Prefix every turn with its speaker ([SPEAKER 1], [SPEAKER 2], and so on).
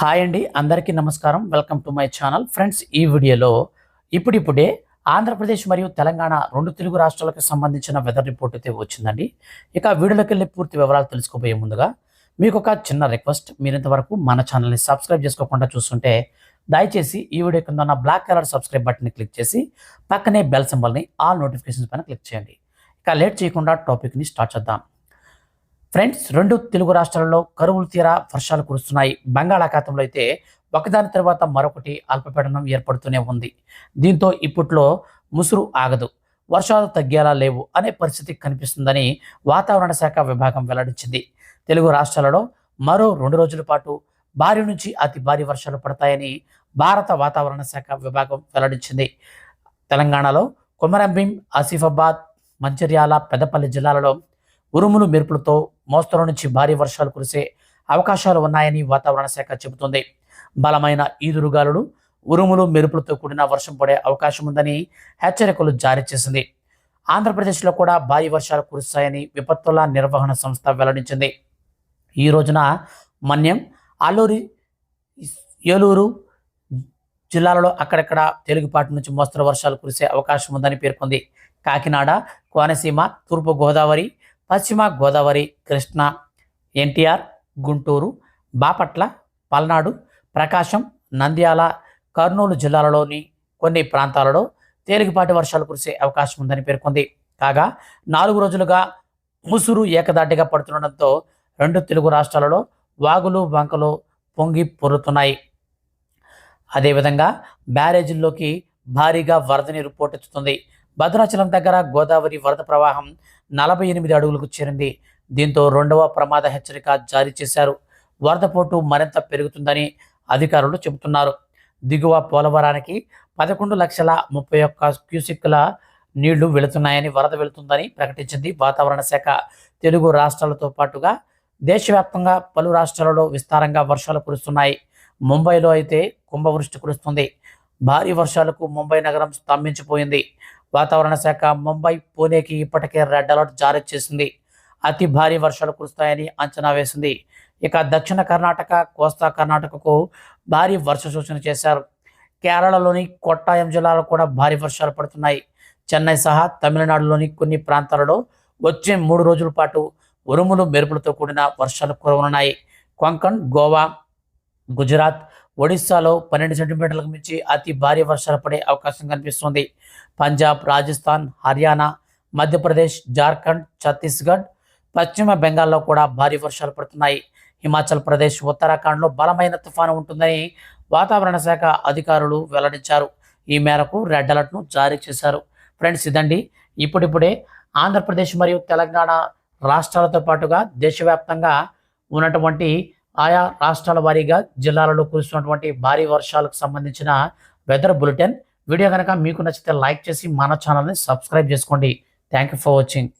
[SPEAKER 1] Hi అండి అందరికీ నమస్కారం. Welcome to my channel. Friends ఈ వీడియోలో ఇప్పుడిప్పుడే ఆంధ్రప్రదేశ్ మరియు తెలంగాణ రెండు తెలుగు రాష్ట్రాలకు సంబంధించిన వెదర్ రిపోర్ట్ అయితే వచ్చిందండి. ఇక వీడియోలోకి వెళ్ళి పూర్తి వివరాలు తెలుసుకోబోయే ముందుగా మీకు ఒక చిన్న రిక్వెస్ట్. మీరు ఇంతవరకు మన ఛానల్ని సబ్స్క్రైబ్ చేసుకోకుండా చూస్తుంటే దయచేసి ఈ వీడియో కింద ఉన్న బ్లాక్ కలర్ సబ్స్క్రైబ్ బటన్ని క్లిక్ చేసి పక్కనే బెల్ సింబల్ని ఆల్ నోటిఫికేషన్స్ పైన క్లిక్ చేయండి. ఇక లేట్ చేయకుండా టాపిక్ని స్టార్ట్ చేద్దాం. ఫ్రెండ్స్ రెండు తెలుగు రాష్ట్రాలలో కరువులు తీరా వర్షాలు కురుస్తున్నాయి. బంగాళాఖాతంలో అయితే ఒకదాని తర్వాత మరొకటి అల్పపీడనం ఏర్పడుతూనే ఉంది. దీంతో ఇప్పట్లో ముసురు ఆగదు వర్షాలు తగ్గేలా లేవు అనే పరిస్థితి కనిపిస్తుందని వాతావరణ శాఖ విభాగం వెల్లడించింది. తెలుగు రాష్ట్రాలలో మరో రెండు రోజుల పాటు భారీ నుంచి అతి భారీ వర్షాలు పడతాయని భారత వాతావరణ శాఖ విభాగం వెల్లడించింది. తెలంగాణలో కొమరంభీం ఆసిఫాబాద్ మంచిర్యాల పెద్దపల్లి జిల్లాలలో ఉరుములు మెరుపులతో మోస్తరు నుంచి భారీ వర్షాలు కురిసే అవకాశాలు ఉన్నాయని వాతావరణ శాఖ చెబుతోంది. బలమైన ఈదురుగాలులు ఉరుములు మెరుపులతో కూడిన వర్షం పడే అవకాశం ఉందని హెచ్చరికలు జారీ చేసింది. ఆంధ్రప్రదేశ్లో కూడా భారీ వర్షాలు కురుస్తాయని విపత్తుల నిర్వహణ సంస్థ వెల్లడించింది. ఈ రోజున మన్యం అల్లూరి ఏలూరు జిల్లాలలో అక్కడక్కడ తేలికపాటి నుంచి మోస్తరు వర్షాలు కురిసే అవకాశం ఉందని పేర్కొంది. కాకినాడ కోనసీమ తూర్పు గోదావరి పశ్చిమ గోదావరి కృష్ణా ఎన్టీఆర్ గుంటూరు బాపట్ల పల్నాడు ప్రకాశం నంద్యాల కర్నూలు జిల్లాలలోని కొన్ని ప్రాంతాలలో తేలికపాటి వర్షాలు కురిసే అవకాశం ఉందని పేర్కొంది. కాగా నాలుగు రోజులుగా ముసురు ఏకదాటిగా పడుతుండటంతో రెండు తెలుగు రాష్ట్రాలలో వాగులు వంకలు పొంగి పొరుతున్నాయి అదేవిధంగా బ్యారేజీల్లోకి భారీగా వరద నీరు పోటెత్తుతుంది. భద్రాచలం దగ్గర గోదావరి వరద ప్రవాహం నలభై ఎనిమిది అడుగులకు చేరింది. దీంతో రెండవ ప్రమాద హెచ్చరిక జారీ చేశారు. వరద పోటు మరింత పెరుగుతుందని అధికారులు చెబుతున్నారు. దిగువ పోలవరానికి పదకొండు లక్షల ముప్పై ఒక్క క్యూసిక్ల నీళ్ళు వెళుతున్నాయని వరద వెళుతుందని ప్రకటించింది వాతావరణ శాఖ. తెలుగు రాష్ట్రాలతో పాటుగా దేశవ్యాప్తంగా పలు రాష్ట్రాలలో విస్తారంగా వర్షాలు కురుస్తున్నాయి. ముంబైలో అయితే కుంభవృష్టి కురుస్తుంది. భారీ వర్షాలకు ముంబై నగరం స్తంభించిపోయింది. వాతావరణ శాఖ ముంబై పూణేకి ఇప్పటికే రెడ్ అలర్ట్ జారీ చేసింది. అతి భారీ వర్షాలు కురుస్తాయని అంచనా వేసింది. ఇక దక్షిణ కర్ణాటక కోస్తా కర్ణాటకకు భారీ వర్ష సూచన చేశారు. కేరళలోని కొట్టాయం జిల్లాలో కూడా భారీ వర్షాలు పడుతున్నాయి. చెన్నై సహా తమిళనాడులోని కొన్ని ప్రాంతాలలో వచ్చే మూడు రోజుల పాటు ఉరుములు మెరుపులతో కూడిన వర్షాలు కురవనున్నాయి. కొంకణ్ గోవా గుజరాత్ ఒడిశాలో పన్నెండు సెంటీమీటర్లకు మించి అతి భారీ వర్షాలు పడే అవకాశం కనిపిస్తుంది. పంజాబ్ రాజస్థాన్ హర్యానా మధ్యప్రదేశ్ జార్ఖండ్ ఛత్తీస్గఢ్ పశ్చిమ బెంగాల్లో కూడా భారీ వర్షాలు పడుతున్నాయి. హిమాచల్ ప్రదేశ్ ఉత్తరాఖండ్లో బలమైన తుఫాను ఉంటుందని వాతావరణ శాఖ అధికారులు వెల్లడించారు. ఈ మేరకు రెడ్ అలర్ట్ను జారీ చేశారు. ఫ్రెండ్స్ ఇదండి. ఇప్పుడిప్పుడే ఆంధ్రప్రదేశ్ మరియు తెలంగాణ రాష్ట్రాలతో పాటుగా దేశవ్యాప్తంగా ఉన్నటువంటి ఆయా రాష్ట్రాల వారీగా జిల్లాలలో కురుస్తున్నటువంటి భారీ వర్షాలకు సంబంధించిన వెదర్ బులెటిన్. వీడియో కనుక మీకు నచ్చితే లైక్ చేసి మన ఛానల్ని సబ్స్క్రైబ్ చేసుకోండి. Thank you for watching.